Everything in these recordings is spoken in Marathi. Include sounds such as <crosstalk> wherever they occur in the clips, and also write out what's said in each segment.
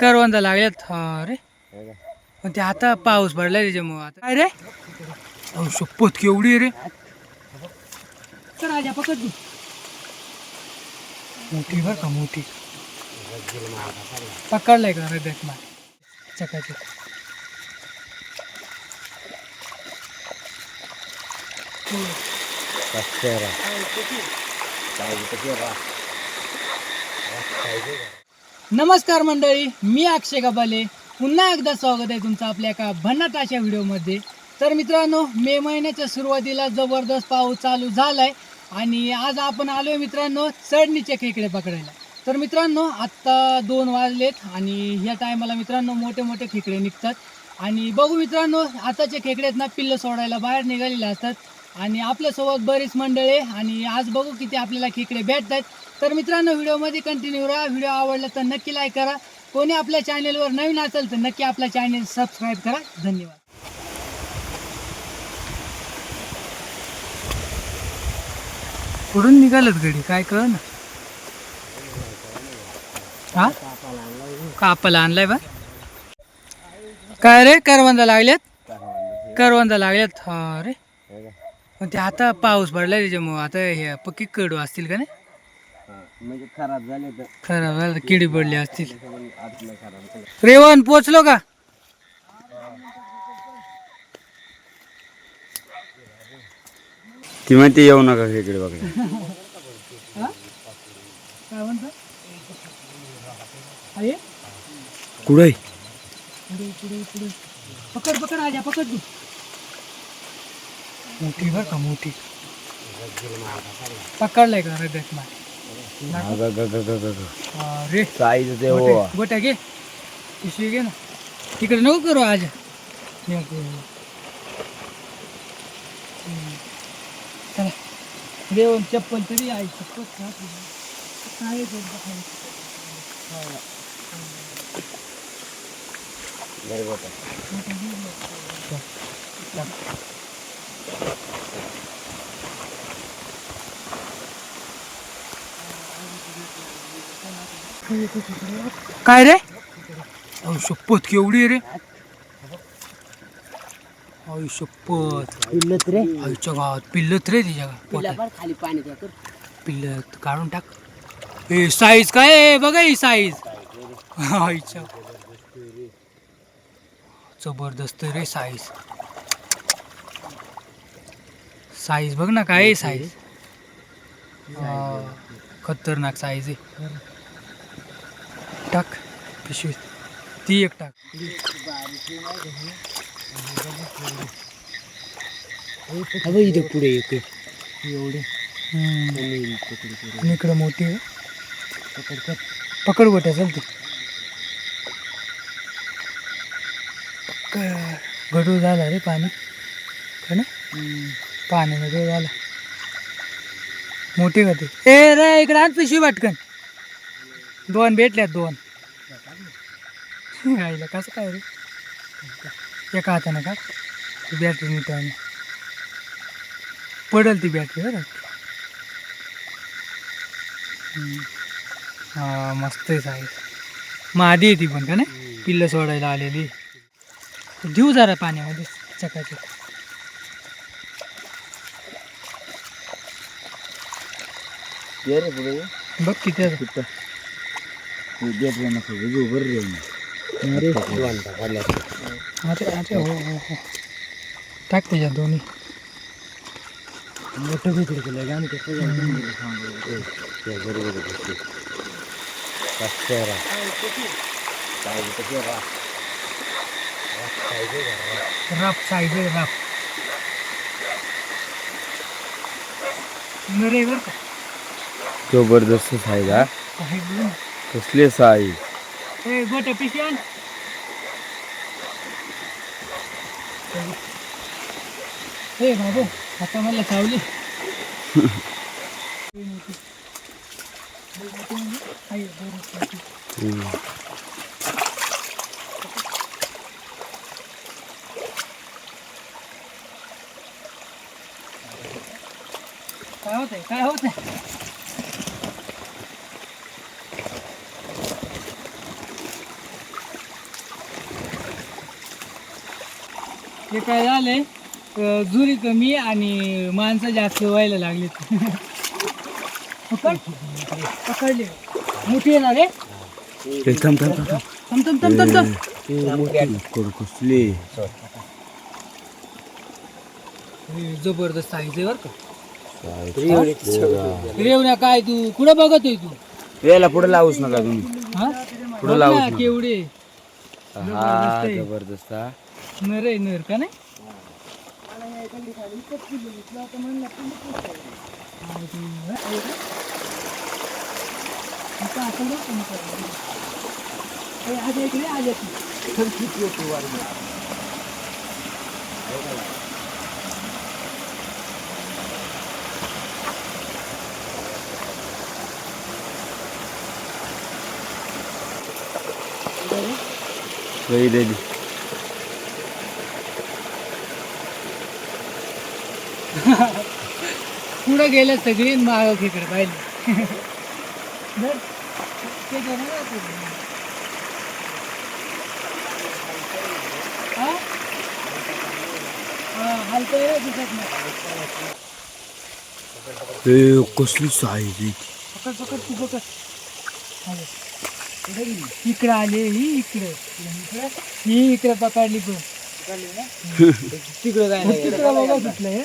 करवंदा लागल्यात. हा रे. पण ते आता पाऊस पडला त्याच्यामुळं आता. काय रे? अहो शपथ केवढी रे. चल राजा पकड तू मोठी बर का मोठी. पकडलाय का रे बॅट मार चकाचक. नमस्कार मंडळी मी अक्षय कपाले. पुन्हा एकदा स्वागत आहे तुमचं आपल्या एका भन्नाट अशा व्हिडिओमध्ये. तर मित्रांनो मे महिन्याच्या सुरुवातीला जबरदस्त पाऊस चालू झालाय आणि आज आपण आलो आहे मित्रांनो चढणीचे खेकडे पकडायला. तर मित्रांनो आत्ता दोन वाजलेत आणि ह्या टायमाला मित्रांनो मोठे मोठे खेकडे निघतात. आणि बघू मित्रांनो आताच्या खेकड्यात ना पिल्लं सोडायला बाहेर निघालेले असतात. आणि आपल्यासोबत बरीच मंडळी आहे आणि आज बघू किती आपल्याला खेकडे भेटतात. तर मित्रांनो व्हिडिओमध्ये कंटिन्यू राहा. व्हिडिओ आवडला तर नक्की लाईक करा. कोणी आपल्या चॅनेलवर नवीन असेल तर नक्की आपल्या चॅनेल सबस्क्राईब करा. धन्यवाद. कुठून निघालत गडी काय कळ ना? हा? कापाला आणलाय बा. काय रे? करवंदा लागल्यात? करवंदा लागल्यात. हा रे. पण ते आता पाऊस पडलाय त्याच्यामुळं. आता हे पक्की कडू असतील का नाही? म्हणजे खराब झाले तर. खराब झालं किडी पडली असतील. आतलं खराब रेवन पोचलो का? ती म्हणते येऊ नका इकडे बघा. हा? काय म्हणतो? आहे? कुठे पकड पकड आजा पकड तू. मोठी बर का मोठी. पकडलाय का रे बॅट मार रे साईज ते हो. गोट्या- गोट्या घे. पिशवी घे ना. तिकडे नको करू आज. नको. हम्म. चला. देऊन चप्पल तरी आहे चप्पल. काय बघा. काय रे? शपथ केवढी रे. अहो शपथ पिल्लत रे. आईच्या गावात पिल्लत रे तिच्या पोटात खाली पाणी द्या कर. पिल्ल काढून टाक. ए साईज काय बघा ही साईज आईच्या जबरदस्त रे साईज साईज बघ ना काय साईज. खतरनाक साईज आहे. टाक पिशवीत ती एक टाक. इथे पुढे एक एवढी. आणि इकडं मोठी आहे. पकड गोट्या चल तू. क- गडूळ झाला रे पाणी. का ना? पाण्यामध्ये झालं झाला. मोठी गती. ए रे इकडे आण पिशवी वाटकन दोन भेटल्यात दोन. राहिलं कसं काय रे? एका हाताने का? बॅटरी नीट आहे पडल ती बॅटरी बरं. हा मस्त आहे मग आधी येते पण का नाही? पिल्लं सोडायला आलेली. देऊ जरा पाण्यामध्ये चकाचक. ये रे पुढे? बघ किती आहे. देत नको उभं रे. अरे. अरे अरे हो हो हो. टाक त्याच्यात दोन्ही. मोठं भेटलं केलं गाणं रफ साईज आहे रफ. नरे बरं का. जबरदस्त साईज हा. बोलू ना. कसले साईज? ए बाबू आता मला चावली. काय होतंय? काय होतंय? हे काय झालंय अं, जुरी कमी आणि माणसं जास्त व्हायला लागलीत. पकड. पकडले. मोठी येणार रे ते थांब थांब थांब कसली हे जबरदस्त आहे बरं का? रेवण्या काय तू? कुठं बघतोय तू? याला पुढे लावूच नका तुम्ही. हा? पुढं बघ लावूच ना, नको. केवढे. हा. जबरदस्त हा. नर आहे नर का नाही पुढं गेलं सगळी माग इकडे पाहिजे. ते. हा? हा, दिसत नाही. कसली साईज आहे पकड पकड तू पकड हा बघ. इकडं आले ही इकडे ही इकडे पकडली तू तिकडे तिकडं बघा हे.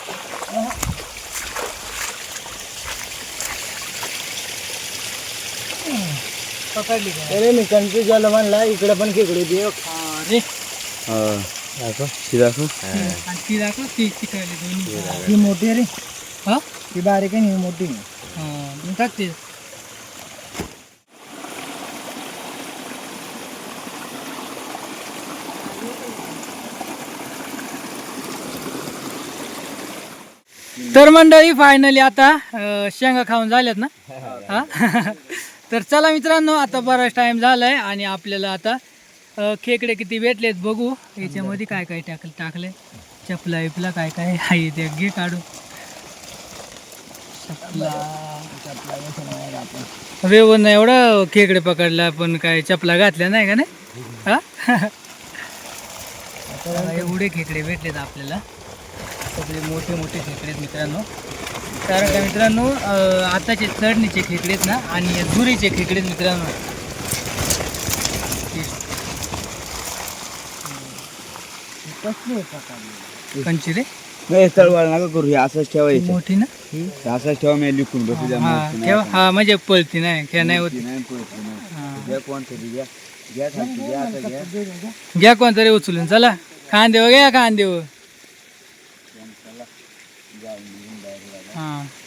पकडली का? अरे मी कन्फ्युज झालं म्हणला इकडे पण खेकडे दे. अरे दाखव ती दाखव. आणि ती दाखव ती तिकडली दोन्ही. ही मोठी आहे रे. हा? ती बारीक आहे ही मोठी हा तर मंडळी फायनली आता अं, शेंगा खाऊन झाल्यात ना? हा? <laughs> तर चला मित्रांनो आता बराच टाइम झालाय आणि आपल्याला आता खेकडे किती भेटलेत बघू. याच्यामध्ये काय काय टाकलं टाकलंय? चपला विपला काय काय आहे ते घे काढू चपला. वेवून एवढं खेकडे पकडला पण काय चपला घातल्या नाही का नाही? हा? एवढे खेकडे भेटलेत आपल्याला. सगळे मोठे मोठे खेकडे आहेत मित्रांनो. कारण का मित्रांनो आताचे चढणीचे खेकडे आहेत ना आणि झुरीचे खेकडे आहेत मित्रांनो. कंची रे? नाही तळवाळ नका करू हे असंच ठेवायचं मोठी ना? असंच ठेवा मी लिखून बसू द्या हा ठेवा. हा म्हणजे पळती नाही खेळ नाही होती. नाही पळत नाही. घ्या कोणतरी घ्या. घ्या खालची, घ्या आता घ्या. घ्या कोणतरी उचलून चला. खांदेव घ्या खांदेव हा 嗯。